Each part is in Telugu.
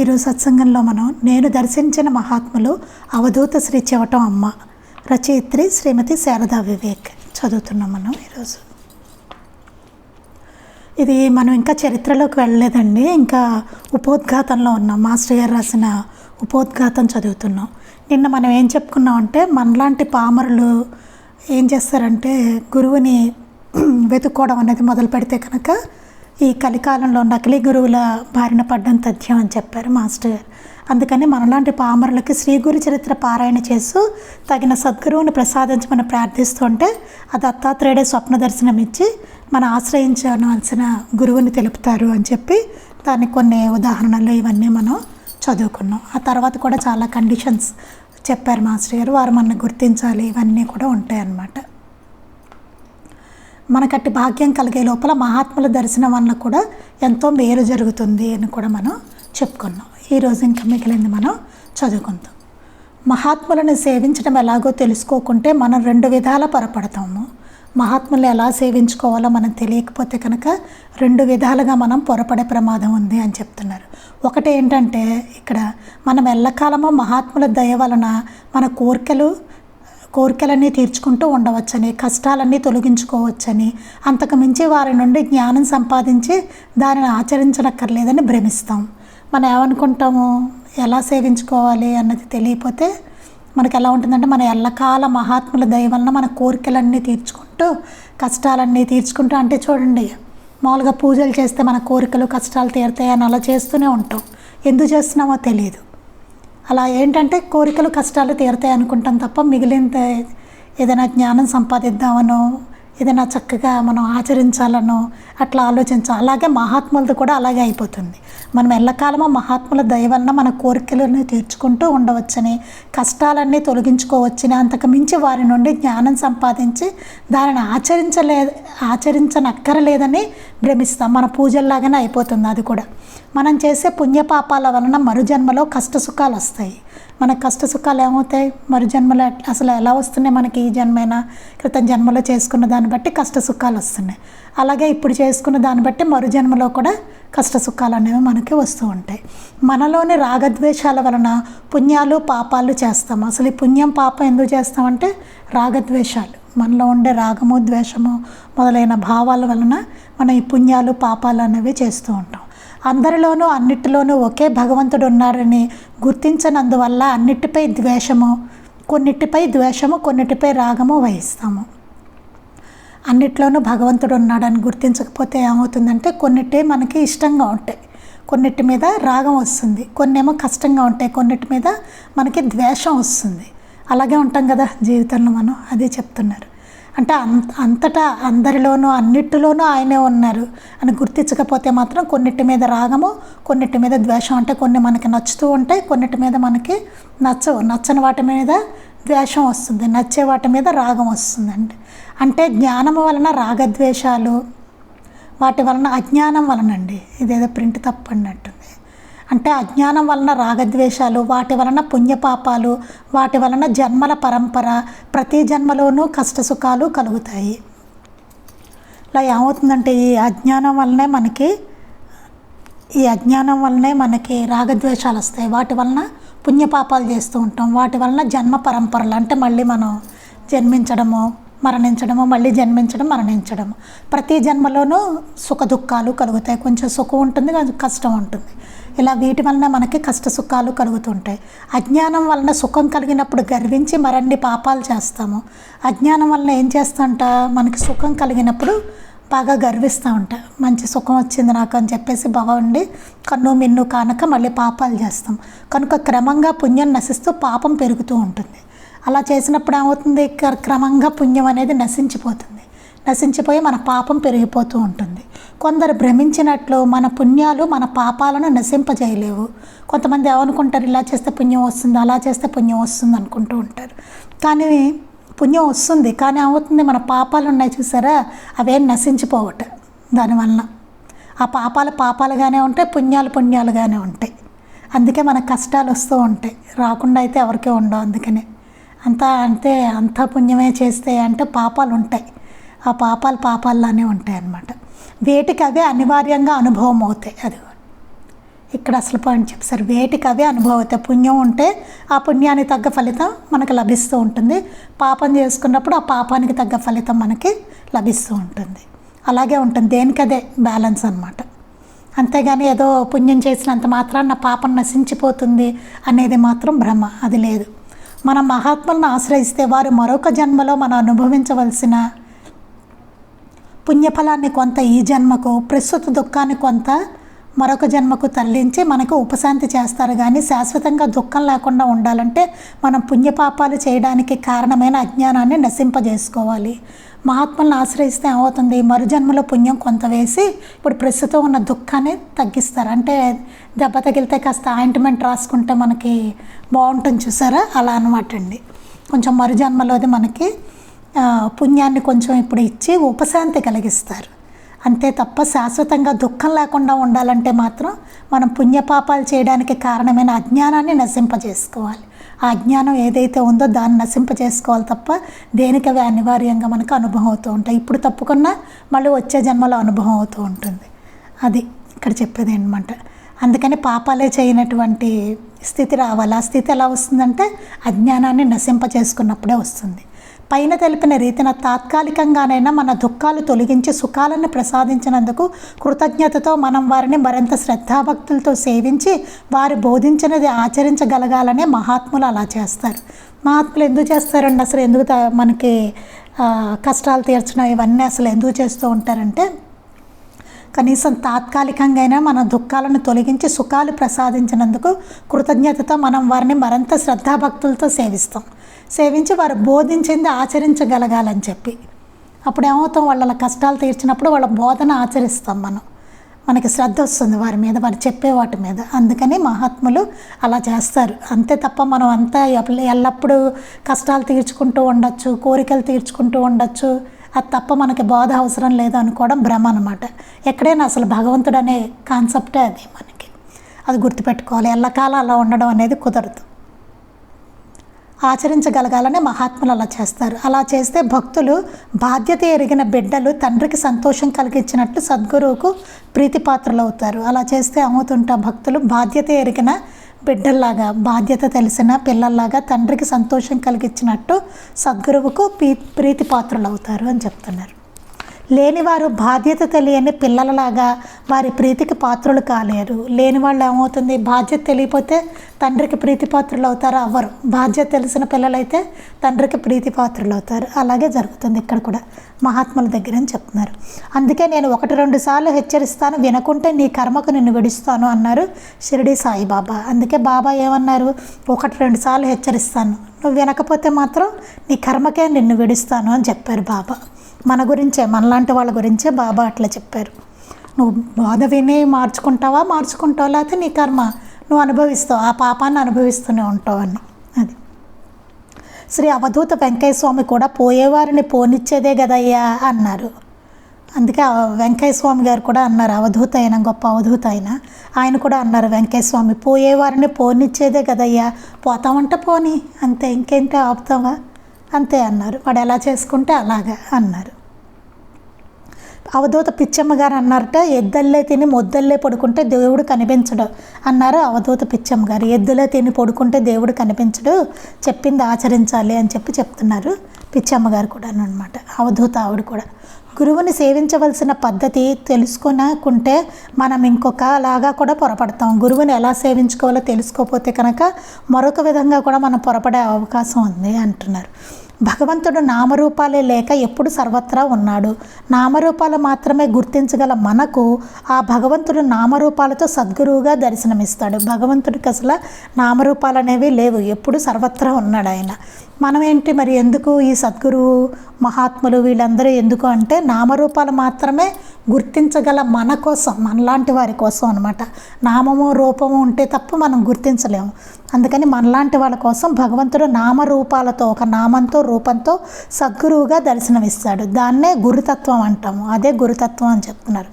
ఈరోజు సత్సంగంలో మనం నేను దర్శించిన మహాత్ములు అవధూత శ్రీ చెవటం అమ్మ రచయిత్రి శ్రీమతి శారదా వివేక్ చదువుతున్నాం మనం ఈరోజు. ఇది మనం ఇంకా చరిత్రలోకి వెళ్ళలేదండి ఇంకా ఉపోద్ఘాతంలో ఉన్నాం. మాస్టర్ గారు రాసిన ఉపోద్ఘాతం చదువుతున్నాం. నిన్న మనం ఏం చెప్పుకున్నాం అంటే మనలాంటి పామరులు ఏం చేస్తారంటే గురువుని వెతుక్కోవడం అనేది మొదలు పెడితే కనుక ఈ కలికాలంలో నకిలీ గురువుల బారిన పడ్డం తథ్యం అని చెప్పారు మాస్టర్. గారు అందుకని మనలాంటి పామరులకి శ్రీ గురు చరిత్ర పారాయణ చేస్తూ తగిన సద్గురువుని ప్రసాదించమని ప్రార్థిస్తుంటే ఆ దత్తాత్రేయుడే స్వప్న దర్శనం ఇచ్చి మన ఆశ్రయించవలసిన గురువుని తెలుపుతారు అని చెప్పి దానికి కొన్ని ఉదాహరణలు ఇవన్నీ మనం చదువుకున్నాం. ఆ తర్వాత కూడా చాలా కండిషన్స్ చెప్పారు మాస్టర్ గారు. వారు మనల్ని గుర్తించాలి. ఇవన్నీ కూడా ఉంటాయన్నమాట. మనకట్టి భాగ్యం కలిగే లోపల మహాత్ముల దర్శనం వలన కూడా ఎంతో మేలు జరుగుతుంది అని కూడా మనం చెప్పుకున్నాం. ఈరోజు ఇంకా మిగిలింది మనం చదువుకుందాం. మహాత్ములను సేవించడం ఎలాగో తెలుసుకోకుంటే మనం రెండు విధాల పొరపడతాము. మహాత్ములు ఎలా సేవించుకోవాలో మనం తెలియకపోతే కనుక రెండు విధాలుగా మనం పొరపడే ప్రమాదం ఉంది అని చెప్తున్నారు. ఒకటి ఏంటంటే ఇక్కడ మనం ఎల్లకాలము మహాత్ముల దయ వలన మన కోరికలు కోరికలన్నీ తీర్చుకుంటూ ఉండవచ్చని కష్టాలన్నీ తొలగించుకోవచ్చని అంతకు మించి వారి నుండి జ్ఞానం సంపాదించి దానిని ఆచరించనక్కర్లేదని భ్రమిస్తాం. మనం ఏమనుకుంటాము? ఎలా సేవించుకోవాలి అన్నది తెలియకపోతే మనకు ఎలా ఉంటుందంటే మన ఎల్లకాల మహాత్ముల దయ వలన మన కోరికలన్నీ తీర్చుకుంటూ కష్టాలన్నీ తీర్చుకుంటూ అంటే చూడండి మామూలుగా పూజలు చేస్తే మన కోరికలు కష్టాలు తీరుతాయని అలా చేస్తూనే ఉంటాం. ఎందుకు చేస్తున్నామో తెలియదు. అలా ఏంటంటే కోరికలు కష్టాలు తీరుతాయి అనుకుంటాం తప్ప మిగిలిన ఏదైనా జ్ఞానం సంపాదిద్దామనో ఏదైనా చక్కగా మనం ఆచరించాలనో అట్లా ఆలోచించాలి అలాగే మహాత్ములది కూడా అలాగే అయిపోతుంది. మనం ఎల్లకాలమో మహాత్ముల దయ వలన మన కోరికలను తీర్చుకుంటూ ఉండవచ్చని కష్టాలన్నీ తొలగించుకోవచ్చని అంతకు మించి వారి నుండి జ్ఞానం సంపాదించి దానిని ఆచరించలే ఆచరించనక్కరలేదని భ్రమిస్తాం. మన పూజల్లాగానే అయిపోతుంది అది కూడా. మనం చేసే పుణ్యపాపాల వలన మరుజన్మలో కష్ట సుఖాలు వస్తాయి. మన కష్ట సుఖాలు ఏమవుతాయి మరు జన్మలో అసలు ఎలా వస్తున్నాయి మనకి ఈ జన్మైనా? క్రితం జన్మలో చేసుకున్న దాని దాన్ని బట్టి కష్ట సుఖాలు వస్తున్నాయి. అలాగే ఇప్పుడు చేసుకున్న దాన్ని బట్టి మరు జన్మలో కూడా కష్ట సుఖాలు అనేవి మనకి వస్తూ ఉంటాయి. మనలోని రాగద్వేషాల వలన పుణ్యాలు పాపాలు చేస్తాము అసలు ఈ పుణ్యం పాపం ఎందుకు చేస్తామంటే రాగద్వేషాలు. మనలో ఉండే రాగము ద్వేషము మొదలైన భావాల వలన మనం ఈ పుణ్యాలు పాపాలు అనేవి చేస్తూ ఉంటాం. అందరిలోనూ అన్నిటిలోనూ ఒకే భగవంతుడు ఉన్నారని గుర్తించనందువల్ల అన్నిటిపై ద్వేషము కొన్నిటిపై ద్వేషము కొన్నిటిపై రాగము వహిస్తాము. అన్నిట్లోనూ భగవంతుడు ఉన్నాడని గుర్తించకపోతే ఏమవుతుందంటే కొన్నిటి మనకి ఇష్టంగా ఉంటాయి. కొన్నిటి మీద రాగం వస్తుంది. కొన్నేమో కష్టంగా ఉంటాయి. కొన్నిటి మీద మనకి ద్వేషం వస్తుంది. అలాగే ఉంటాం కదా జీవితంలో మనం అదే చెప్తున్నారు. అంటే అంత అంతటా అందరిలోనూ అన్నిటిలోనూ ఆయనే ఉన్నారు అని గుర్తించకపోతే మాత్రం కొన్నిటి మీద రాగము కొన్నిటి మీద ద్వేషం అంటే కొన్ని మనకి నచ్చుతూ ఉంటాయి కొన్నిటి మీద మనకి నచ్చవు. నచ్చని వాటి మీద ద్వేషం వస్తుంది. నచ్చే వాటి మీద రాగం వస్తుందండి. అంటే జ్ఞానము వలన రాగద్వేషాలు వాటి వలన అజ్ఞానం వలన అండి ఇదేదో ప్రింట్ తప్పన్నట్టుంది అంటే అజ్ఞానం వలన రాగద్వేషాలు వాటి వలన పుణ్యపాపాలు వాటి వలన జన్మల పరంపర ప్రతి జన్మలోనూ కష్టసుఖాలు కలుగుతాయి. ఇలా ఏమవుతుందంటే ఈ అజ్ఞానం వలనే మనకి ఈ అజ్ఞానం వలనే మనకి రాగద్వేషాలు వస్తాయి. వాటి వలన పుణ్యపాపాలు చేస్తూ ఉంటాం. వాటి వలన జన్మ పరంపరలు అంటే మళ్ళీ మనం జన్మించడము మరణించడము మళ్ళీ జన్మించడం మరణించడం ప్రతి జన్మలోనూ సుఖ దుఃఖాలు కలుగుతాయి. కొంచెం సుఖం ఉంటుంది కొంచెం కష్టం ఉంటుంది. ఇలా వీటి వలన మనకి కష్ట సుఖాలు కలుగుతుంటాయి. అజ్ఞానం వలన సుఖం కలిగినప్పుడు గర్వించి మరన్ని పాపాలు చేస్తాము. అజ్ఞానం వలన ఏం చేస్తాంట? మనకి సుఖం కలిగినప్పుడు బాగా గర్విస్తూ ఉంటా. మంచి సుఖం వచ్చింది నాకు అని చెప్పేసి బాగుండి కన్ను మిన్ను కానక మళ్ళీ పాపాలు చేస్తాం. కనుక క్రమంగా పుణ్యం నశిస్తూ పాపం పెరుగుతూ ఉంటుంది. అలా చేసినప్పుడు ఏమవుతుంది? క్ర- క్రమంగా పుణ్యం అనేది నశించిపోతుంది. నశించిపోయి మన పాపం పెరిగిపోతూ ఉంటుంది. కొందరు భ్రమించినట్లు మన పుణ్యాలు మన పాపాలను నశింపజేయలేవు. కొంతమంది ఏమనుకుంటారు? ఇలా చేస్తే పుణ్యం వస్తుంది అలా చేస్తే పుణ్యం వస్తుంది అనుకుంటూ ఉంటారు. కానీ పుణ్యం వస్తుంది. కానీ ఏమవుతుంది? మన పాపాలు ఉన్నాయి చూసారా? అవేం నశించిపోవట దానివల్ల ఆ పాపాలు పాపాలుగానే ఉంటాయి పుణ్యాలు పుణ్యాలుగానే ఉంటాయి. అందుకే మన కష్టాలు వస్తూ ఉంటాయి. రాకుండా అయితే ఎవరికీ ఉండవు అందుకనే. అంతా అంటే అంతా పుణ్యమే చేస్తే అంటే పాపాలు ఉంటాయి. ఆ పాపాలు పాపాల్లానే ఉంటాయి అన్నమాట. వేటికి అవే అనివార్యంగా అనుభవం అవుతాయి. అది ఇక్కడ అసలు పాయింట్ చెప్పారు వేటికి అవే అనుభవం అవుతాయి. పుణ్యం ఉంటే ఆ పుణ్యానికి తగ్గ ఫలితం మనకు లభిస్తూ ఉంటుంది. పాపం చేసుకున్నప్పుడు ఆ పాపానికి తగ్గ ఫలితం మనకి లభిస్తూ ఉంటుంది. అలాగే ఉంటుంది. దేనికదే? బ్యాలెన్స్ అనమాట అంతేగాని ఏదో పుణ్యం చేసినంత మాత్రాన నా పాపం నశించిపోతుంది అనేది మాత్రం భ్రమ. అది లేదు. మనం మహాత్ములను ఆశ్రయిస్తే వారు మరొక జన్మలో మనం అనుభవించవలసిన పుణ్యఫలాన్ని కొంత ఈ జన్మకు ప్రస్తుత దుఃఖాన్ని కొంత మరొక జన్మకు తరలించి మనకు ఉపశాంతి చేస్తారు. కానీ శాశ్వతంగా దుఃఖం లేకుండా ఉండాలంటే మనం పుణ్యపాపాలు చేయడానికి కారణమైన అజ్ఞానాన్ని నశింపజేసుకోవాలి. మహాత్ములను ఆశ్రయిస్తే ఏమవుతుంది? మరుజన్మలో పుణ్యం కొంత వేసి ఇప్పుడు ప్రస్తుతం ఉన్న దుఃఖాన్ని తగ్గిస్తారు. అంటే దెబ్బ తగిలితే కాస్త ఆయింట్మెంట్ రాసుకుంటే మనకి బాగుంటుంది చూసారా? అలా అనమాట అండి. కొంచెం మరుజన్మలోది మనకి పుణ్యాన్ని కొంచెం ఇప్పుడు ఇచ్చి ఉపశాంతి కలిగిస్తారు. అంతే తప్ప శాశ్వతంగా దుఃఖం లేకుండా ఉండాలంటే మాత్రం మనం పుణ్యపాపాలు చేయడానికి కారణమైన అజ్ఞానాన్ని నశింపజేసుకోవాలి. ఆ అజ్ఞానం ఏదైతే ఉందో దాన్ని నశింపజేసుకోవాలి తప్ప దేనికి అవి అనివార్యంగా మనకు అనుభవం అవుతూ ఉంటాయి. ఇప్పుడు తప్పుకున్నా మళ్ళీ వచ్చే జన్మలో అనుభవం అవుతూ ఉంటుంది. అది ఇక్కడ చెప్పేది అనమాట అందుకని పాపాలే చేయనటువంటి స్థితి రావాలి. ఆ స్థితి ఎలా వస్తుందంటే అజ్ఞానాన్ని నశింప చేసుకున్నప్పుడే వస్తుంది. పైన తెలిపిన రీతిన తాత్కాలికంగానైనా మన దుఃఖాలు తొలగించి సుఖాలను ప్రసాదించినందుకు కృతజ్ఞతతో మనం వారిని మరింత శ్రద్ధాభక్తులతో సేవించి వారు బోధించినది ఆచరించగలగాలనే మహాత్ములు అలా చేస్తారు. మహాత్ములు ఎందుకు చేస్తారండి? అసలు ఎందుకు త- మనకి కష్టాలు తీర్చడం ఇవన్నీ అసలు ఎందుకు చేస్తూ ఉంటారంటే కనీసం తాత్కాలికంగా అయినా మన దుఃఖాలను తొలగించి సుఖాలు ప్రసాదించినందుకు కృతజ్ఞతతో మనం వారిని మరింత శ్రద్ధాభక్తులతో సేవిస్తాం. సేవించి వారు బోధించింది ఆచరించగలగాలని చెప్పి. అప్పుడు ఏమవుతాం? వాళ్ళ కష్టాలు తీర్చినప్పుడు వాళ్ళ బోధన ఆచరిస్తాం మనం. మనకి శ్రద్ధ వస్తుంది వారి మీద వారు చెప్పే వాటి మీద. అందుకని మహాత్ములు అలా చేస్తారు. అంతే తప్ప మనం అంతా ఎల్లప్పుడూ కష్టాలు తీర్చుకుంటూ ఉండొచ్చు కోరికలు తీర్చుకుంటూ ఉండొచ్చు. అది తప్ప మనకి బోధ అవసరం లేదు అనుకోవడం భ్రమ అనమాట ఎక్కడైనా అసలు భగవంతుడు అనే కాన్సెప్టే అది మనకి. అది గుర్తుపెట్టుకోవాలి. ఎల్లకాలం అలా ఉండడం అనేది కుదరదు. ఆచరించగలగాలని మహాత్ములు అలా చేస్తారు. అలా చేస్తే భక్తులు బాధ్యత ఎరిగిన బిడ్డలు తండ్రికి సంతోషం కలిగించినట్లు సద్గురువుకు ప్రీతిపాత్రలు అవుతారు అలా చేస్తే ఏమవుతుంటా భక్తులు బాధ్యత ఎరిగిన బిడ్డల్లాగా బాధ్యత తెలిసిన పిల్లల్లాగా తండ్రికి సంతోషం కలిగించినట్టు సద్గురువుకు ప్రీ ప్రీతిపాత్రులు అవుతారు అని చెప్తున్నారు. లేనివారు బాధ్యత తెలియని పిల్లలలాగా వారి ప్రీతికి పాత్రులు కాలేరు. లేని వాళ్ళు ఏమవుతుంది? బాధ్యత తెలియపోతే తండ్రికి ప్రీతి పాత్రలు అవుతారు అవ్వరు. బాధ్యత తెలిసిన పిల్లలైతే తండ్రికి ప్రీతి పాత్రలు అవుతారు. అలాగే జరుగుతుంది ఇక్కడ కూడా మహాత్ముల దగ్గర అని చెప్తున్నారు. అందుకే నేను ఒకటి రెండు సార్లు హెచ్చరిస్తాను వినకుంటే నీ కర్మకు నిన్ను విడుస్తాను అన్నారు షిరిడి సాయిబాబా. అందుకే బాబా ఏమన్నారు? ఒకటి రెండు సార్లు హెచ్చరిస్తాను. నువ్వు వినకపోతే మాత్రం నీ కర్మకే నిన్ను విడుస్తాను అని చెప్పారు బాబా. మన గురించే మనలాంటి వాళ్ళ గురించే బాబా అట్లా చెప్పారు. నువ్వు బాధ విని మార్చుకుంటావా మార్చుకుంటావు? లేకపోతే నీ కర్మ నువ్వు అనుభవిస్తావు? ఆ పాపాన్ని అనుభవిస్తూనే ఉంటావు అని. అది. శ్రీ అవధూత వెంకయ్య స్వామి కూడా పోయేవారిని పోనిచ్చేదే కదయ్యా అన్నారు. అందుకే వెంకయ్య స్వామి గారు కూడా అన్నారు అవధూత అయిన గొప్ప అవధూత అయిన ఆయన కూడా అన్నారు వెంకయ్య స్వామి పోయేవారిని పోనిచ్చేదే కదయ్యా పోతామంటే పోని అంతే ఇంకేంటి ఆపుతావా? అంతే అన్నారు. వాడు ఎలా చేసుకుంటే అలాగా అన్నారు. అవధూత పిచ్చమ్మ గారు అన్నారట ఎద్దల్లే తిని మొద్దల్లే పడుకుంటే దేవుడు కనిపించడు అన్నారు అవధూత పిచ్చమ్మ గారు. ఎద్దులే తిని పడుకుంటే దేవుడు కనిపించడు చెప్పింది ఆచరించాలి అని చెప్పి చెప్తున్నారు పిచ్చమ్మ గారు కూడా అనమాట అవధూత ఆవిడ కూడా. గురువుని సేవించవలసిన పద్ధతి తెలుసుకునకుంటే మనం ఇంకొక లాగా కూడా పొరపడతాం. గురువుని ఎలా సేవించుకోవాలో తెలుసుకోకపోతే కనుక మరొక విధంగా కూడా మనం పొరపడే అవకాశం ఉంది అంటున్నారు. భగవంతుడు నామరూపాలే లేక ఎప్పుడు సర్వత్రా ఉన్నాడు. నామరూపాలు మాత్రమే గుర్తించగల మనకు ఆ భగవంతుడు నామరూపాలతో సద్గురువుగా దర్శనమిస్తాడు. భగవంతుడికి అసలు నామరూపాలు అనేవి లేవు. ఎప్పుడు సర్వత్రా ఉన్నాడు ఆయన. మనం ఏంటి మరి ఎందుకు ఈ సద్గురువు మహాత్ములు వీళ్ళందరూ ఎందుకు అంటే నామరూపాలు మాత్రమే గుర్తించగల మన కోసం మనలాంటి వారి కోసం అనమాట నామము రూపము ఉంటే తప్ప మనం గుర్తించలేము. అందుకని మనలాంటి వాళ్ళ కోసం భగవంతుడు నామరూపాలతో ఒక నామంతో రూపంతో సద్గురువుగా దర్శనమిస్తాడు. దాన్నే గురుతత్వం అంటాము. అదే గురుతత్వం అని చెప్తున్నారు.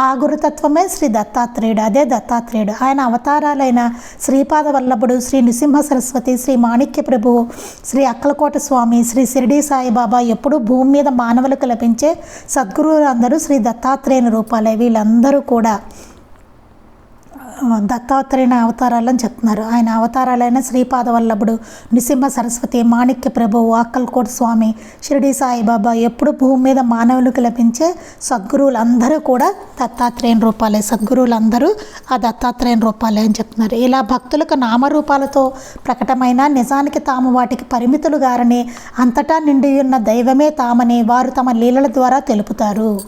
ఆ గురుతత్వమే శ్రీ దత్తాత్రేయుడు అదే దత్తాత్రేయుడు. ఆయన అవతారాలైన శ్రీపాద వల్లభుడు శ్రీ నృసింహ సరస్వతి శ్రీ మాణిక్య ప్రభువు శ్రీ అక్కలకోట స్వామి శ్రీ షిరిడి సాయిబాబా ఎప్పుడూ భూమి మీద మానవులకు లభించే సద్గురువులందరూ శ్రీ దత్తాత్రేయుని రూపాలే వీళ్ళందరూ కూడా. దత్తాత్రేయుని అవతారాలని చెప్తున్నారు. ఆయన అవతారాలైన శ్రీపాద వల్లభుడు నృసింహ సరస్వతి మాణిక్య ప్రభువు అక్కల్కోట స్వామి షిరిడి సాయిబాబా ఎప్పుడు భూమి మీద మానవులకు లభించే సద్గురువులు అందరూ కూడా దత్తాత్రేయ రూపాలే. సద్గురువులందరూ ఆ దత్తాత్రేయ రూపాలే అని చెప్తున్నారు. ఇలా భక్తులకు నామరూపాలతో ప్రకటమైన నిజానికి తాము వాటికి పరిమితులు గారని అంతటా నిండి ఉన్న దైవమే తామని వారు తమ లీలల ద్వారా తెలుపుతారు.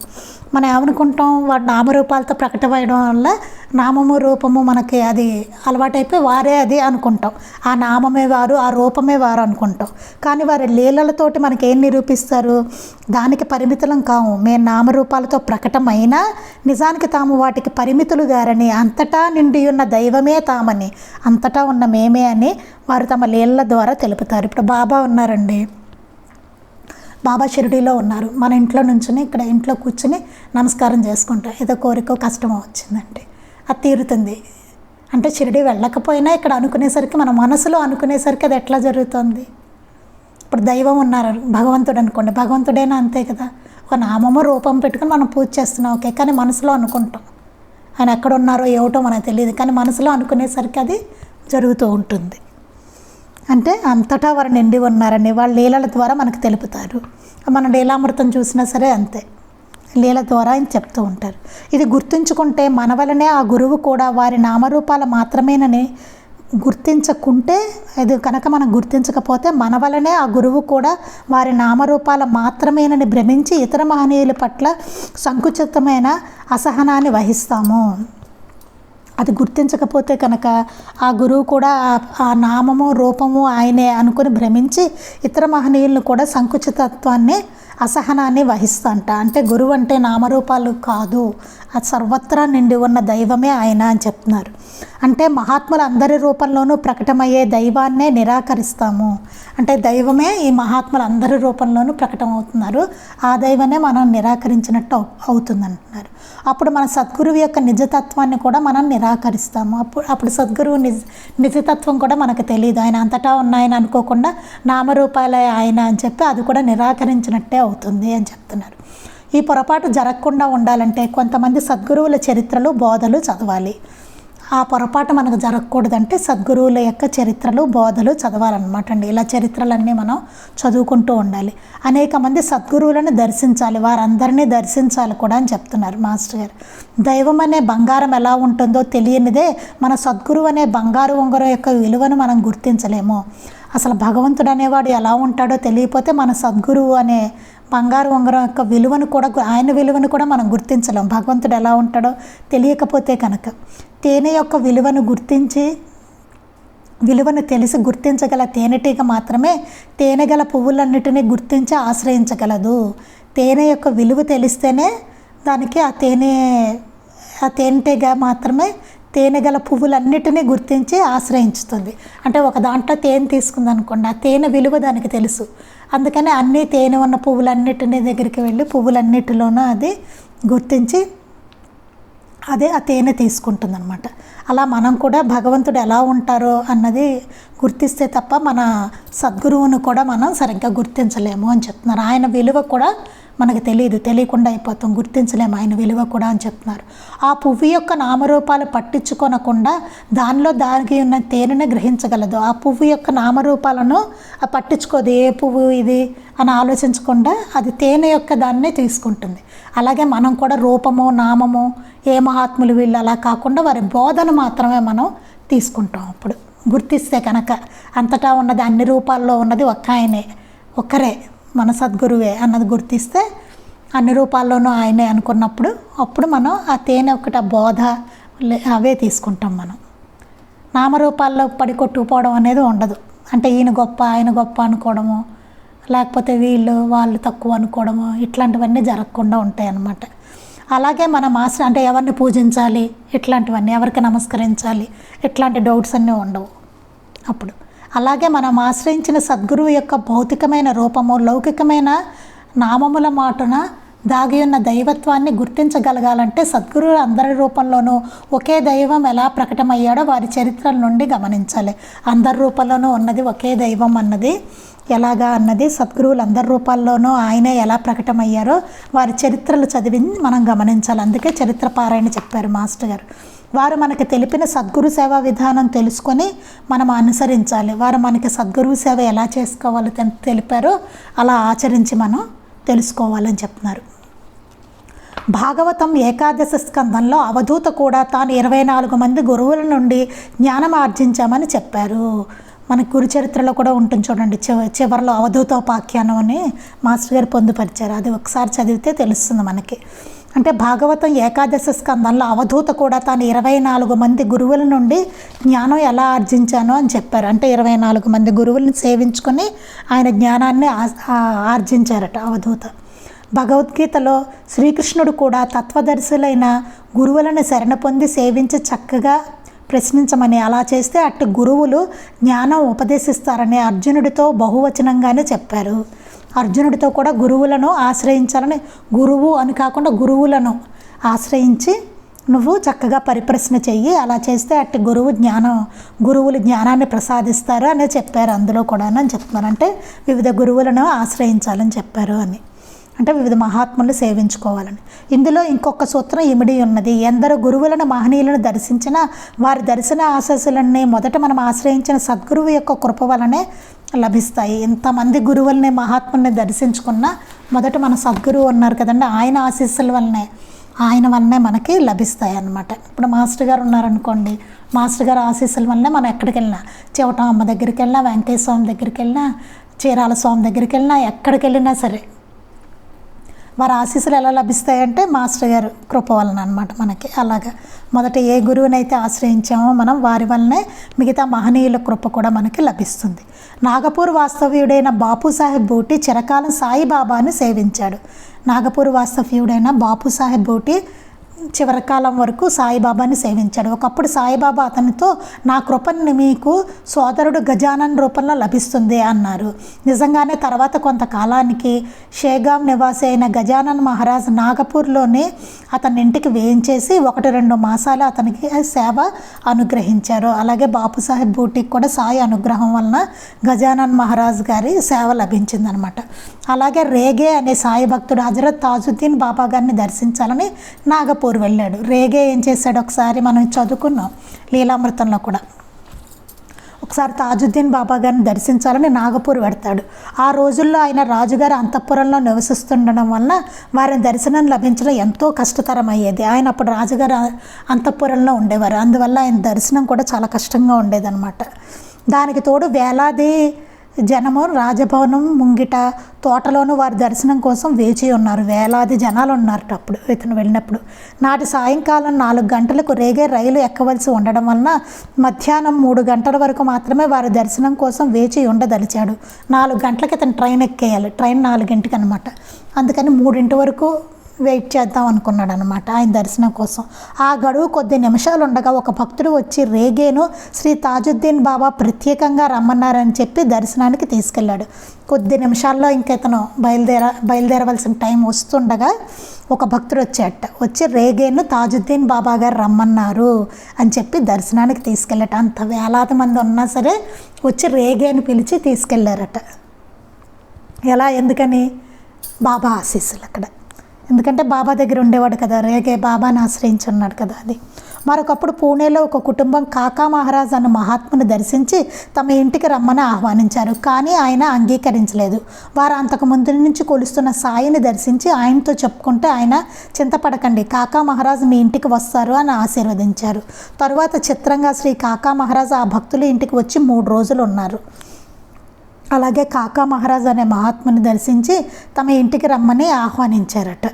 మనం ఏమనుకుంటాం వాటి నామరూపాలతో ప్రకటమయడం వల్ల నామము రూపము మనకి అది అలవాటైపోయి వారే అది అనుకుంటాం. ఆ నామమే వారు ఆ రూపమే వారు అనుకుంటాం. కానీ వారి లీలలతోటి మనకి ఏం నిరూపిస్తారు? దానికి పరిమితులం కాము. మేము నామరూపాలతో ప్రకటమైనా నిజానికి తాము వాటికి పరిమితులు గారని అంతటా నిండి ఉన్న దైవమే తామని అంతటా ఉన్న మేమే అని వారు తమ లీలల ద్వారా తెలుపుతారు. ఇప్పుడు బాబా ఉన్నారండి. బాబా షిరిడీలో ఉన్నారు. మన ఇంట్లో నుంచుని ఇక్కడ ఇంట్లో కూర్చుని నమస్కారం చేసుకుంటాం. ఏదో కోరిక కష్టమో వచ్చిందంటే. అది తీరుతుంది. అంటే షిరిడి వెళ్ళకపోయినా ఇక్కడ అనుకునేసరికి మన మనసులో అనుకునేసరికి అది ఎట్లా జరుగుతుంది? ఇప్పుడు దైవం ఉన్నారు. భగవంతుడు అనుకోండి. భగవంతుడైనా అంతే కదా? ఒక నామము రూపం పెట్టుకుని మనం పూజ చేస్తున్నాం. ఓకే. కానీ మనసులో అనుకుంటాం. ఆయన ఎక్కడ ఉన్నారో ఏమిటో మనకు తెలియదు. కానీ మనసులో అనుకునేసరికి అది జరుగుతూ ఉంటుంది. అంటే అంతటా వారు నిండి ఉన్నారని వాళ్ళ లీలల ద్వారా మనకు తెలుపుతారు. మన లీలామృతం చూసినా సరే అంతే. లీల ద్వారా ఆయన చెప్తూ ఉంటారు. ఇది గుర్తుంచుకుంటే మన వలనే ఆ గురువు కూడా వారి నామరూపాల మాత్రమేనని గుర్తించకుంటే అది కనుక మనం గుర్తించకపోతే మన వలనే ఆ గురువు కూడా వారి నామరూపాల మాత్రమేనని భ్రమించి ఇతర మహనీయుల పట్ల సంకుచితమైన అసహనాన్ని వహిస్తాము. అది గుర్తించకపోతే కనుక ఆ గురువు కూడా ఆ- నామము రూపము ఆయనే అనుకుని భ్రమించి ఇతర మహనీయులను కూడా సంకుచితత్వాన్ని అసహనాన్ని వహిస్తంట. అంటే గురువు అంటే నామరూపాలు కాదు. అది సర్వత్రా నిండి ఉన్న దైవమే ఆయన అని చెప్తున్నారు. అంటే మహాత్ములు అందరి రూపంలోనూ ప్రకటమయ్యే దైవాన్నే నిరాకరిస్తాము. అంటే దైవమే ఈ మహాత్ములు అందరి రూపంలోనూ ప్రకటమవుతున్నారు. ఆ దైవమే మనం నిరాకరించినట్టు అవు- అవుతుంది అంటున్నారు అప్పుడు మన సద్గురువు యొక్క నిజతత్వాన్ని కూడా మనం నిరాకరిస్తాము. అప్పుడు అప్పుడు సద్గురువు నిజ నిజతత్వం కూడా మనకు తెలియదు ఆయన అంతటా ఉన్నాయని అనుకోకుండా నామరూపాలే ఆయన అని చెప్పి అది కూడా నిరాకరించినట్టే అవుతుంది అని చెప్తున్నారు. ఈ పొరపాటు జరగకుండా ఉండాలంటే కొంతమంది సద్గురువుల చరిత్రలు బోధలు చదవాలి. ఆ పొరపాటు మనకు జరగకూడదంటే సద్గురువుల యొక్క చరిత్రలు బోధలు చదవాలన్నమాట అండి. ఇలా చరిత్రలన్నీ మనం చదువుకుంటూ ఉండాలి. అనేక మంది సద్గురువులను దర్శించాలి వారందరినీ దర్శించాలి కూడా అని చెప్తున్నారు మాస్టర్ గారు. దైవం అనే బంగారం ఎలా ఉంటుందో తెలియనిదే మన సద్గురువు అనే బంగారు ఉంగరం యొక్క విలువను మనం గుర్తించలేము. అసలు భగవంతుడు అనేవాడు ఎలా ఉంటాడో తెలియకపోతే మన సద్గురువు అనే బంగారు ఉంగరం యొక్క విలువను కూడా ఆయన విలువను కూడా మనం గుర్తించలేం భగవంతుడు ఎలా ఉంటాడో తెలియకపోతే కనుక. తేనె యొక్క విలువను గుర్తించి విలువను తెలిసి గుర్తించగల తేనెటీగ మాత్రమే తేనె గల పువ్వులన్నిటినీ గుర్తించి ఆశ్రయించగలదు. తేనె యొక్క విలువ తెలిస్తేనే దానికి ఆ తేనె ఆ తేనెటీగ మాత్రమే తేనె గల పువ్వులన్నిటినీ గుర్తించి ఆశ్రయించుతుంది. అంటే ఒక దాంట్లో తేనె తీసుకుంది అనుకోండి ఆ తేనె విలువ దానికి తెలుసు. అందుకని అన్ని తేనె ఉన్న పువ్వులన్నిటినీ దగ్గరికి వెళ్ళి పువ్వులన్నిటిలోనూ అది గుర్తించి అదే ఆ తేనె తీసుకుంటుందన్నమాట. అలా మనం కూడా భగవంతుడు ఎలా ఉంటారో అన్నది గుర్తిస్తే తప్ప మన సద్గురువును కూడా మనం సరిగ్గా గుర్తించలేము అని చెప్తున్నారు. ఆయన విలువ కూడా మనకు తెలియదు తెలియకుండా అయిపోతాం గుర్తించలేము ఆయన విలువ కూడా అని చెప్తున్నారు. ఆ పువ్వు యొక్క నామరూపాలు పట్టించుకొనకుండా దానిలో దాగి ఉన్న తేనెని గ్రహించగలదు. ఆ పువ్వు యొక్క నామరూపాలను పట్టించుకోదు. ఏ పువ్వు ఇది అని ఆలోచించకుండా అది తేనె యొక్క దాన్నే తీసుకుంటుంది. అలాగే మనం కూడా రూపము నామము ఏ మహాత్ములు వీళ్ళు అలా కాకుండా వారి బోధన మాత్రమే మనం తీసుకుంటాం. అప్పుడు గుర్తిస్తే కనుక అంతటా ఉన్నది అన్ని రూపాల్లో ఉన్నది ఒక్క ఆయనే ఒక్కరే. మన సద్గురువే అన్నది గుర్తిస్తే అన్ని రూపాల్లోనూ ఆయనే అనుకున్నప్పుడు అప్పుడు మనం ఆ తేనె ఒకటి ఆ బోధ అవే తీసుకుంటాం మనం. నామరూపాల్లో పడి కొట్టుకుపోవడం అనేది ఉండదు. అంటే ఈయన గొప్ప ఆయన గొప్ప అనుకోవడము లేకపోతే వీళ్ళు వాళ్ళు తక్కువ అనుకోవడము ఇట్లాంటివన్నీ జరగకుండా ఉంటాయి అన్నమాట అలాగే మన మాస్టర్ అంటే ఎవరిని పూజించాలి ఇట్లాంటివన్నీ ఎవరికి నమస్కరించాలి ఇట్లాంటి డౌట్స్ అన్నీ ఉండవు అప్పుడు. అలాగే మనం ఆశ్రయించిన సద్గురువు యొక్క భౌతికమైన రూపము లౌకికమైన నామముల మాటున దాగి ఉన్న దైవత్వాన్ని గుర్తించగలగాలంటే సద్గురువులు అందరి రూపంలోనూ ఒకే దైవం ఎలా ప్రకటమయ్యాడో వారి చరిత్రల నుండి గమనించాలి. అందరి రూపంలోనూ ఉన్నది ఒకే దైవం అన్నది ఎలాగా అన్నది సద్గురువులు అందరి రూపాల్లోనూ ఆయనే ఎలా ప్రకటమయ్యారో వారి చరిత్రలు చదివి మనం గమనించాలి. అందుకే చరిత్ర పారాయణ చెప్పారు మాస్టర్ గారు. వారు మనకి తెలిపిన సద్గురు సేవ విధానం తెలుసుకొని మనం అనుసరించాలి. వారు మనకి సద్గురు సేవ ఎలా చేసుకోవాలో తె- తెలిపారో అలా ఆచరించి మనం తెలుసుకోవాలని చెప్తున్నారు. భాగవతం ఏకాదశ స్కందంలో అవధూత కూడా తాను ఇరవై నాలుగు మంది గురువుల నుండి జ్ఞానం ఆర్జించామని చెప్పారు. మన గురు చరిత్రలో కూడా ఉంటుంది చూడండి. చివ చివరిలో అవధూతోపాఖ్యానం అని మాస్టర్ గారు పొందుపరిచారు. అది ఒకసారి చదివితే తెలుస్తుంది మనకి. అంటే భాగవతం ఏకాదశ స్కందంలో అవధూత కూడా తాను ఇరవై నాలుగు మంది గురువుల నుండి జ్ఞానం ఎలా ఆర్జించాను అని చెప్పారు. అంటే ఇరవై నాలుగు మంది గురువులను సేవించుకొని ఆయన జ్ఞానాన్ని ఆర్జించారట అవధూత. భగవద్గీతలో శ్రీకృష్ణుడు కూడా తత్వదర్శులైన గురువులను శరణ పొంది సేవించి చక్కగా ప్రశ్నించమని అలా చేస్తే అట్టి గురువులు జ్ఞానం ఉపదేశిస్తారని అర్జునుడితో బహువచనంగానే చెప్పారు. అర్జునుడితో కూడా గురువులను ఆశ్రయించాలని గురువు అని కాకుండా గురువులను ఆశ్రయించి నువ్వు చక్కగా పరిప్రశ్న చెయ్యి అలా చేస్తే అట్టి గురువు జ్ఞానం గురువులు జ్ఞానాన్ని ప్రసాదిస్తారు అని చెప్పారు అందులో కూడా అని చెప్తున్నారు అంటే వివిధ గురువులను ఆశ్రయించాలని చెప్పారు అని. అంటే వివిధ మహాత్ములు సేవించుకోవాలని. ఇందులో ఇంకొక సూత్రం ఇమిడి ఉన్నది. ఎందరు గురువులను మహనీయులను దర్శించిన వారి దర్శన ఆశస్సులన్నీ మొదట మనం ఆశ్రయించిన సద్గురువు యొక్క కృప వలనే లభిస్తాయి. ఇంతమంది గురువుల్ని మహాత్ముల్ని దర్శించుకున్నా మొదట మన సద్గురువు ఉన్నారు కదండి. ఆయన ఆశీస్సుల వల్లనే ఆయన వల్లనే మనకి లభిస్తాయి అన్నమాట. ఇప్పుడు మాస్టర్ గారు ఉన్నారనుకోండి మాస్టర్ గారు ఆశీస్సుల వల్లనే మనం ఎక్కడికి వెళ్ళినా చివటం అమ్మ దగ్గరికి వెళ్ళినా వెంకటేశ్వర స్వామి దగ్గరికి వెళ్ళినా చీరాల స్వామి దగ్గరికి వెళ్ళినా ఎక్కడికి వెళ్ళినా సరే వారి ఆశీస్సులు ఎలా లభిస్తాయంటే మాస్టర్ గారు కృప వలన అనమాట మనకి. అలాగా. మొదట ఏ గురువునైతే ఆశ్రయించామో మనం వారి వల్లనే మిగతా మహనీయుల కృప కూడా మనకి లభిస్తుంది. నాగపూర్ వాస్తవ్యుడైన బాపు సాహెబ్ బూటి చిరకాలం సాయిబాబాను సేవించాడు. నాగపూర్ వాస్తవ్యుడైన బాపు సాహెబ్ బూటి చివరి కాలం వరకు సాయిబాబాని సేవించాడు. ఒకప్పుడు సాయిబాబా అతనితో నా కృపను మీకు సోదరుడు గజానన్ రూపంలో లభిస్తుంది అన్నారు. నిజంగానే తర్వాత కొంతకాలానికి షేగాం నివాసి అయిన గజానన్ మహారాజ్ నాగపూర్లోనే అతని ఇంటికి వేయించేసి ఒకటి రెండు మాసాలు అతనికి సేవ అనుగ్రహించారు. అలాగే బాపు సాహెబ్ బూటికి కూడా సాయి అనుగ్రహం వలన గజానన్ మహారాజ్ గారి సేవ లభించిందనమాట. అలాగే రేగే అనే సాయి భక్తుడు హజరత్ తాజుద్దీన్ బాబా గారిని దర్శించాలని నాగపూర్ వెళ్ళాడు. రేగే ఏం చేశాడు? ఒకసారి మనం చదువుకున్నాం లీలామృతంలో కూడా. ఒకసారి తాజుద్దీన్ బాబా గారిని దర్శించాలని నాగపూర్ పెడతాడు ఆ రోజుల్లో ఆయన రాజుగారి అంతఃపురంలో నివసిస్తుండడం వలన వారి దర్శనం లభించడం ఎంతో కష్టతరం అయ్యేది ఆయన అప్పుడు రాజుగారి అంతఃపురంలో ఉండేవారు. అందువల్ల ఆయన దర్శనం కూడా చాలా కష్టంగా ఉండేదన్నమాట. దానికి తోడు వేలాది జనము రాజభవనం ముంగిట తోటలోను వారి దర్శనం కోసం వేచి ఉన్నారు. వేలాది జనాలు ఉన్నారట అప్పుడు ఇతను వెళ్ళినప్పుడు. నాటి సాయంకాలం నాలుగు గంటలకు రేగే రైలు ఎక్కవలసి ఉండడం వలన మధ్యాహ్నం మూడు గంటల వరకు మాత్రమే వారి దర్శనం కోసం వేచి ఉండదలిచాడు. నాలుగు గంటలకి ఇతను ట్రైన్ ఎక్కేయాలి. ట్రైన్ నాలుగింటికి అనమాట అందుకని మూడింటి వరకు వెయిట్ చేద్దాం అనుకున్నాడు అనమాట ఆయన దర్శనం కోసం. ఆ గడువు కొద్ది నిమిషాలు ఉండగా ఒక భక్తుడు వచ్చి రేగేను శ్రీ తాజుద్దీన్ బాబా ప్రత్యేకంగా రమ్మన్నారని చెప్పి దర్శనానికి తీసుకెళ్ళాడు. కొద్ది నిమిషాల్లో ఇంక ఇతను బయలుదేర బయలుదేరవలసిన టైం వస్తుండగా ఒక భక్తుడు వచ్చాట వచ్చి రేగేను తాజుద్దీన్ బాబా గారు రమ్మన్నారు అని చెప్పి దర్శనానికి తీసుకెళ్ళట. అంత వేలాది మంది ఉన్నా సరే వచ్చి రేగేను పిలిచి తీసుకెళ్ళారట. ఎలా? ఎందుకని? బాబా ఆశీస్సులు అక్కడ ఎందుకంటే బాబా దగ్గర ఉండేవాడు కదా రేగే బాబాను ఆశ్రయించి ఉన్నాడు కదా అది. మరొకప్పుడు పూణేలో ఒక కుటుంబం కాకా మహారాజ్ అన్న మహాత్ముని దర్శించి తమ ఇంటికి రమ్మని ఆహ్వానించారు కానీ ఆయన అంగీకరించలేదు. వారు అంతకు ముందు నుంచి కొలుస్తున్న సాయిని దర్శించి ఆయనతో చెప్పుకుంటే ఆయన చింతపడకండి కాకా మహారాజ్ మీ ఇంటికి వస్తారు అని ఆశీర్వదించారు. తరువాత చిత్రంగా శ్రీ కాకా మహారాజ్ ఆ భక్తులు ఇంటికి వచ్చి మూడు రోజులు ఉన్నారు. అలాగే కాకా మహారాజ్ అనే మహాత్ముని దర్శించి తమ ఇంటికి రమ్మని ఆహ్వానించారట.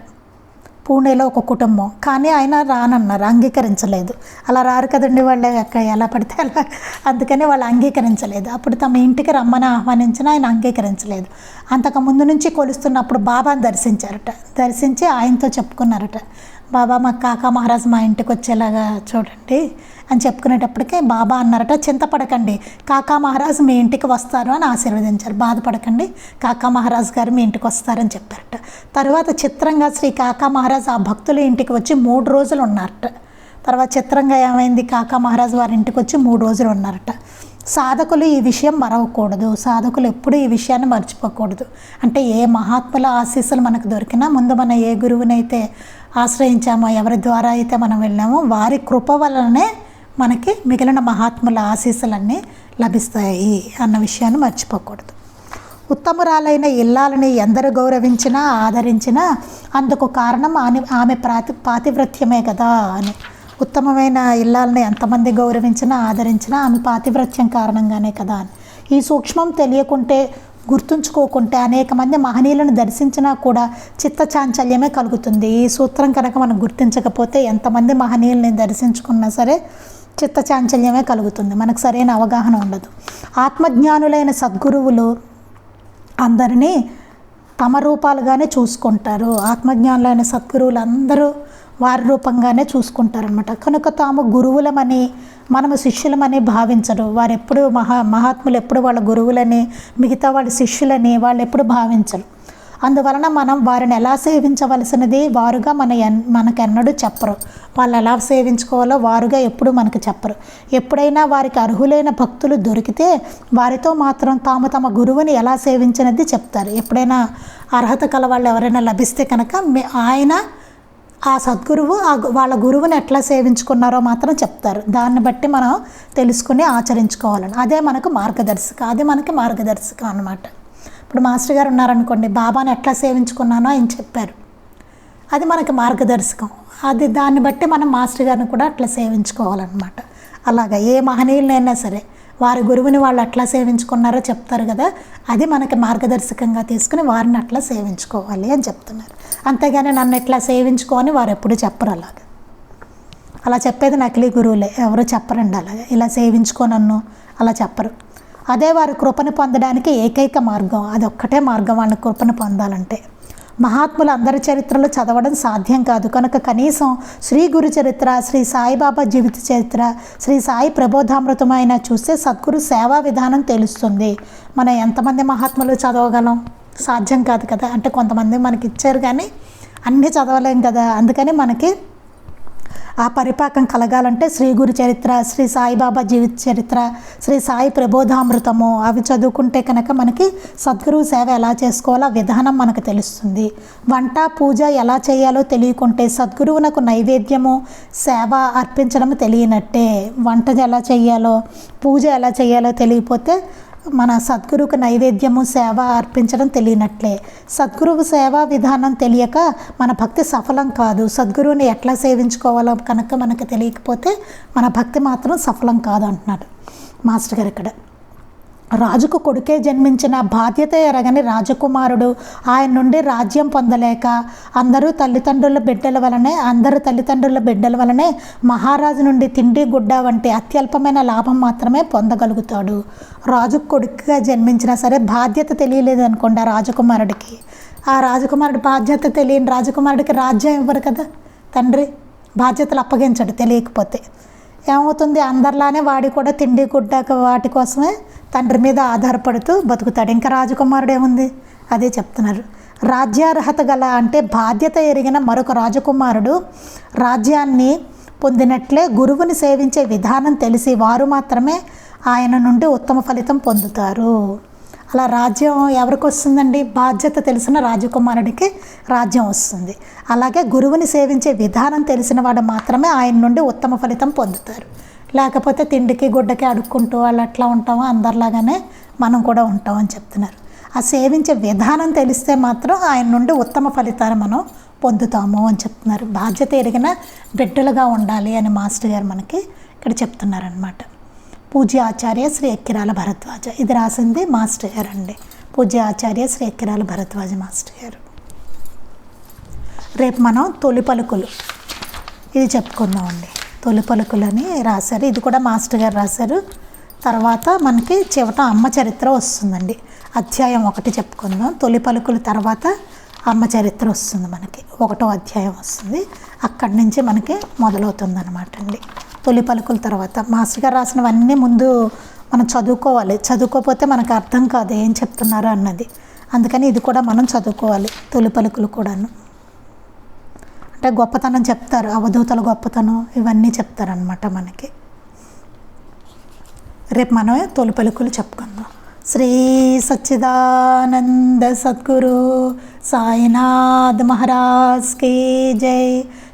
పూణేలో ఒక కుటుంబం. కానీ ఆయన రానన్నారు అంగీకరించలేదు. అలా రారు కదండి వాళ్ళు ఎక్క- ఎలా పడితే అలా. అందుకని వాళ్ళు అంగీకరించలేదు. అప్పుడు తమ ఇంటికి రమ్మని ఆహ్వానించిన ఆయన అంగీకరించలేదు. అంతకు ముందు నుంచి కొలుస్తున్నప్పుడు బాబాను దర్శించారట. దర్శించి ఆయనతో చెప్పుకున్నారట. బాబా మా కాకా మహారాజ్ మా ఇంటికి వచ్చేలాగా చూడండి. అని చెప్పుకునేటప్పటికే బాబా అన్నారట చింతపడకండి కాకా మహారాజు మీ ఇంటికి వస్తారు అని ఆశీర్వదించారు. బాధపడకండి కాకా మహారాజు గారు మీ ఇంటికి వస్తారని చెప్పారట. తర్వాత చిత్రంగా శ్రీ కాకా మహారాజ్ ఆ భక్తుల ఇంటికి వచ్చి మూడు రోజులు ఉన్నారట. తర్వాత చిత్రంగా ఏమైంది? కాకా మహారాజు వారి ఇంటికి వచ్చి మూడు రోజులు ఉన్నారట. సాధకులు ఈ విషయం మరవకూడదు. సాధకులు ఎప్పుడూ ఈ విషయాన్ని మర్చిపోకూడదు. అంటే ఏ మహాత్ముల ఆశీస్సులు మనకు దొరికినా ముందు మన ఏ గురువునైతే ఆశ్రయించామో ఎవరి ద్వారా అయితే మనం వెళ్ళామో వారి కృప వలనే మనకి మిగిలిన మహాత్ముల ఆశీస్సులన్నీ లభిస్తాయి అన్న విషయాన్ని మర్చిపోకూడదు. ఉత్తమురాలైన ఇల్లాలని ఎందరు గౌరవించినా ఆదరించినా అందుకు కారణం ఆమె ఆమె ప్రాతి పాతివ్రత్యమే కదా అని. ఉత్తమమైన ఇల్లాలని ఎంతమంది గౌరవించినా ఆదరించినా ఆమె పాతివ్రత్యం కారణంగానే కదా అని. ఈ సూక్ష్మం తెలియకుంటే గుర్తుంచుకోకుంటే అనేక మంది మహనీయులను దర్శించినా కూడా చిత్త చాంచల్యమే కలుగుతుంది. ఈ సూత్రం కనుక మనం గుర్తించకపోతే ఎంతమంది మహనీయుల్ని దర్శించుకున్నా సరే చిత్త చాంచల్యమే కలుగుతుంది. మనకు సరైన అవగాహన ఉండదు. ఆత్మజ్ఞానులైన సద్గురువులు అందరినీ తమ రూపాలుగానే చూసుకుంటారు. ఆత్మజ్ఞానులైన సద్గురువులు అందరూ వారి రూపంగానే చూసుకుంటారనమాట కనుక తాము గురువులమని మనము శిష్యులమని భావించరు. వారు ఎప్పుడు మహా మహాత్ములు ఎప్పుడు వాళ్ళ గురువులని మిగతా వాళ్ళ శిష్యులని వాళ్ళు ఎప్పుడు భావించరు. అందువలన మనం వారిని ఎలా సేవించవలసినది వారుగా మన ఎన్ మనకెన్నడూ చెప్పరు. వాళ్ళు ఎలా సేవించుకోవాలో వారుగా ఎప్పుడు మనకు చెప్పరు. ఎప్పుడైనా వారికి అర్హులైన భక్తులు దొరికితే వారితో మాత్రం తాము తమ గురువుని ఎలా సేవించినది చెప్తారు. ఎప్పుడైనా అర్హత కల వాళ్ళు ఎవరైనా లభిస్తే కనుక మే- ఆయన ఆ సద్గురువు ఆ వాళ్ళ గురువుని ఎట్లా సేవించుకున్నారో మాత్రం చెప్తారు. దాన్ని బట్టి మనం తెలుసుకుని ఆచరించుకోవాలని. అదే మనకు మార్గదర్శక అది మనకి మార్గదర్శక అన్నమాట. ఇప్పుడు మాస్టర్ గారు ఉన్నారనుకోండి బాబాను ఎట్లా సేవించుకున్నానో ఆయన చెప్పారు. అది మనకి మార్గదర్శకం. అది దాన్ని బట్టి మనం మాస్టర్ గారిని కూడా అట్లా సేవించుకోవాలన్నమాట. అలాగా ఏ మహనీయులైనా సరే వారి గురువుని వాళ్ళు అట్లా సేవించుకున్నారో చెప్తారు కదా అది మనకి మార్గదర్శకంగా తీసుకుని వారిని అట్లా సేవించుకోవాలి అని చెప్తున్నారు. అంతేగాని నన్ను ఇట్లా సేవించుకోని వారు ఎప్పుడు చెప్పరు అలాగా. అలా చెప్పేది నకిలీ గురువులే ఎవరు చెప్పరండి అలాగా. ఇలా సేవించుకో నన్ను అలా చెప్పరు. అదే వారి కృపను పొందడానికి ఏకైక మార్గం అదొక్కటే మార్గం వాళ్ళ కృపను పొందాలంటే. మహాత్ముల అందరి చరిత్రలు చదవడం సాధ్యం కాదు. కనుక కనీసం శ్రీ గురు చరిత్ర శ్రీ సాయిబాబా జీవిత చరిత్ర శ్రీ సాయి ప్రబోధామృతమైన చూస్తే సద్గురు సేవా విధానం తెలుస్తుంది. మనం ఎంతమంది మహాత్ములు చదవగలం? సాధ్యం కాదు కదా. అంటే కొంతమంది మనకి ఇచ్చారు కానీ అన్నీ చదవలేం కదా. అందుకని మనకి ఆ పరిపాకం కలగాలంటే శ్రీ గురు చరిత్ర శ్రీ సాయిబాబా జీవిత చరిత్ర శ్రీ సాయి ప్రబోధామృతము అవి చదువుకుంటే కనుక మనకి సద్గురువు సేవ ఎలా చేసుకోవాలో విధానం మనకు తెలుస్తుంది. వంట పూజ ఎలా చేయాలో తెలియకుంటే సద్గురువునకు నైవేద్యము సేవ అర్పించడం తెలియనట్టే. వంట ఎలా చేయాలో పూజ ఎలా చేయాలో తెలియకపోతే మన సద్గురువుకు నైవేద్యము సేవ అర్పించడం తెలియనట్లే. సద్గురువు సేవా విధానం తెలియక మన భక్తి సఫలం కాదు. సద్గురువుని ఎట్లా సేవించుకోవాలో కనుక మనకు తెలియకపోతే మన భక్తి మాత్రం సఫలం కాదు అంటున్నాడు మాస్టర్ గారు ఇక్కడ. రాజుకు కొడుకే జన్మించిన బాధ్యత ఎరగని రాజకుమారుడు ఆయన నుండి రాజ్యం పొందలేక అందరూ తల్లిదండ్రుల బిడ్డల వలనే అందరు తల్లిదండ్రుల బిడ్డల వలనే మహారాజు నుండి తిండి గుడ్డ వంటి అత్యల్పమైన లాభం మాత్రమే పొందగలుగుతాడు. రాజు కొడుకుగా జన్మించినా సరే బాధ్యత తెలియలేదు అనుకోండి ఆ రాజకుమారుడికి. ఆ రాజకుమారుడి బాధ్యత తెలియని రాజకుమారుడికి రాజ్యం ఇవ్వరు కదా తండ్రి. బాధ్యతలు అప్పగించడు తెలియకపోతే. ఏమవుతుంది? అందరిలానే వాడి కూడా తిండి గుడ్డ వాటి కోసమే తండ్రి మీద ఆధారపడుతూ బతుకుతాడు. ఇంకా రాజకుమారుడు ఏముంది? అదే చెప్తున్నారు. రాజ్యార్హత గల అంటే బాధ్యత ఎరిగిన మరొక రాజకుమారుడు రాజ్యాన్ని పొందినట్లే గురువుని సేవించే విధానం తెలిసి వారు మాత్రమే ఆయన నుండి ఉత్తమ ఫలితం పొందుతారు. అలా రాజ్యం ఎవరికి వస్తుందండి? బాధ్యత తెలిసిన రాజకుమారుడికి రాజ్యం వస్తుంది. అలాగే గురువుని సేవించే విధానం తెలిసిన వాడు మాత్రమే ఆయన నుండి ఉత్తమ ఫలితం పొందుతారు. లేకపోతే తిండికి గుడ్డకి అడుక్కుంటూ వాళ్ళు అట్లా ఉంటామో అందరిలాగానే మనం కూడా ఉంటామని చెప్తున్నారు. ఆ సేవించే విధానం తెలిస్తే మాత్రం ఆయన నుండి ఉత్తమ ఫలితాలు మనం పొందుతాము అని చెప్తున్నారు. బాధ్యత ఎరిగిన బిడ్డలుగా ఉండాలి అని మాస్టర్ గారు మనకి ఇక్కడ చెప్తున్నారనమాట పూజ్య ఆచార్య శ్రీ ఎక్కిరాల భరద్వాజ. ఇది రాసింది మాస్టర్ గారు అండి. పూజ్య ఆచార్య శ్రీ ఎక్కిరాల భరద్వాజ మాస్టర్ గారు. రేపు మనం తొలి పలుకులు. ఇది చెప్పుకుందామండి తొలి పలుకులని రాశారు. ఇది కూడా మాస్టర్ గారు రాశారు. తర్వాత మనకి చివట అమ్మ చరిత్ర వస్తుందండి. అధ్యాయం ఒకటి చెప్పుకుందాం. తొలి పలుకుల తర్వాత అమ్మ చరిత్ర వస్తుంది మనకి. ఒకటో అధ్యాయం వస్తుంది. అక్కడి నుంచి మనకి మొదలవుతుంది అనమాట అండి. తొలి పలుకుల తర్వాత మాస్టర్ గారు రాసినవన్నీ ముందు మనం చదువుకోవాలి. చదువుకోకపోతే మనకు అర్థం కాదు ఏం చెప్తున్నారు అన్నది. అందుకని ఇది కూడా మనం చదువుకోవాలి తొలి పలుకులు కూడాను. అంటే గొప్పతనం చెప్తారు అవధూతల గొప్పతనం ఇవన్నీ చెప్తారనమాట మనకి. రేపు మనమే తొలి పలుకులు చెప్పుకుందాం. శ్రీ సచ్చిదానంద సద్గురు సాయినాథ్ మహారాజ్కి జై.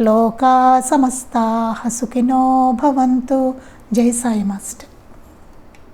లోకా సమస్తా సుఖినో భవంతు. జై సాయి మాస్టర్.